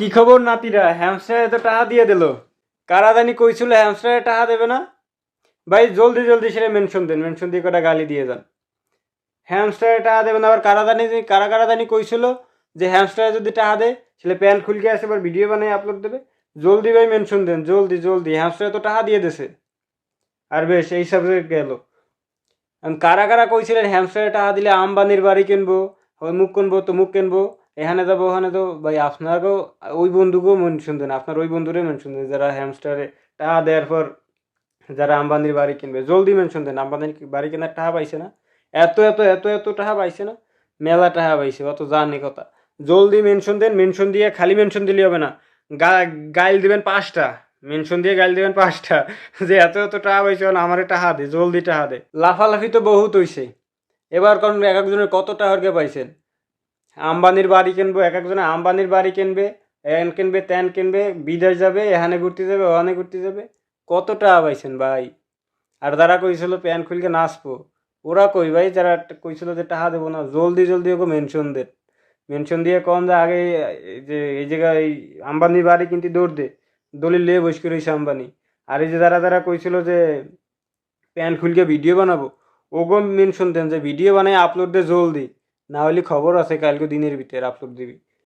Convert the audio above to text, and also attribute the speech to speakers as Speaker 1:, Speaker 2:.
Speaker 1: কি খবর নাতিরা? হ্যামস্টারে তো টাকা দিয়ে দিল। কারা জানি কইছিল হ্যামস্টারে টাকা দেবে না। ভাই, জলদি জলদি সেটা মেনশন দেন। মেনশন দিয়ে কটা গালি দিয়ে যান। হ্যামস্টারে টাকা দেবে না, আবার কারা জানি কারা কারা জানি কইছিল যে হ্যামস্টারে যদি টাকা দেয় সেটা প্যান্ট খুলকে আসে, আবার ভিডিও বানিয়ে আপলোড দেবে। জলদি ভাই মেনশন দেন। জলদি জলদি। হ্যামস্টারে তো টাকা দিয়ে দেছে। আর বেশ, এই সাবজেক্ট গেল। কারা কারা কইছিলেন হ্যামস্টারে টাকা দিলে আম্বানির বাড়ি কিনবো মুখ কিনবো, তো মুখ কিনবো? এখানে যাব, ওখানে তো ভাই, আপনারও ওই বন্ধুকেও মেনশন দেন, আপনার ওই বন্ধুরে মন দেন, যারা হ্যামস্টারে টাকা দেওয়ার পর যারা আম্বানির বাড়ি কিনবে। জলদি মেনশন দেন, আম্বানির বাড়ি কেনার টাকা পাইছে না? এত এত এত এত টাকা পাইছে না? মেলা টাকা পাইছে, অত জানি কথা। জলদি মেনশন দেন মেনশন দিয়ে খালি মেনশন দিলে হবে না। গাইল দিবেন পাঁচটা মেনশন দিয়ে গাইল দিবেন পাঁচটা। যে এত এত টাকা পাইছে না আমারে টাকা দে, জলদি টাকা দে। লাফালাফি তো বহুত হইছে। এবার কারণ এক একজনের কত টাকারকে পাইছেন? আম্বানির বাড়ি কিনবো, এক একজনে আম্বানির বাড়ি কিনবে, এন কিনবে ত্যান কিনবে, বিদেশ যাবে, এখানে ঘুরতে যাবে, ওখানে ঘুরতে যাবে। কত টাকা পাইছেন ভাই? আর যারা কইছিল প্যান খুলকে নাচবো, ওরা কই ভাই? যারা কইছিল যে টাকা দেবো না, জলদি জলদি ওকে মেনশন দে মেনশন দিয়ে কম যে আগে যে, এই জায়গায় এই আম্বানির বাড়ি কিন্তু দৌড় দে, দলিল লিয়ে বসে রয়েছে আম্বানি। আর এই যে যারা যারা কইছিল যে প্যান খুলকে ভিডিও বানাবো ওগো মেনশন দেন যে ভিডিও বানাই আপলোড দে জলদি। না হলে খবর আছে কালকে দিনের ভিতরে আপলোড দিবি।